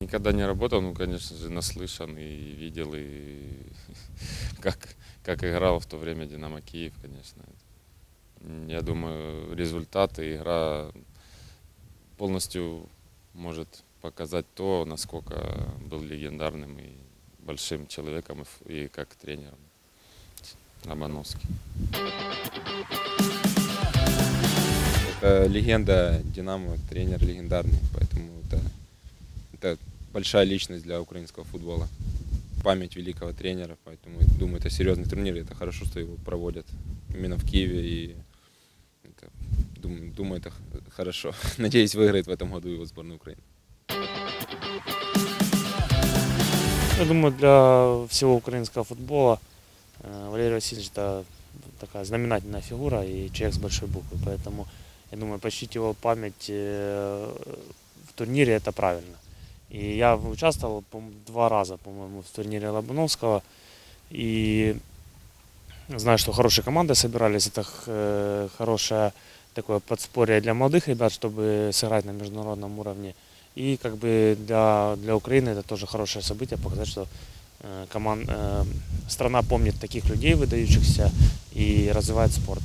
Никогда не работал, ну, конечно же, наслышан и видел, и как, как играл в то время Динамо Киев, конечно. Я думаю, результат и игра полностью может показать то, насколько был легендарным и большим человеком и как тренером Лобановский. Это легенда Динамо, тренер легендарный, это большая личность для украинского футбола. Память великого тренера, поэтому думаю, это серьезный турнир, и это хорошо, что его проводят именно в Киеве, и это, думаю, думаю, это хорошо. Надеюсь, выиграет в этом году его сборная Украины. Я думаю, для всего украинского футбола э, Валерий Васильевич это такая знаменательная фигура и человек с большой буквы. Поэтому, я думаю, почтить его память э, в турнире это правильно. И я участвовал два раза, по-моему, в турнире Лобановского. И знаю, что хорошие команды собирались. Это э, хорошее такое подспорье для молодых ребят, чтобы сыграть на международном уровне. И как бы для, для Украины это тоже хорошее событие, показать, что э, коман- э, страна помнит таких людей выдающихся и развивает спорт.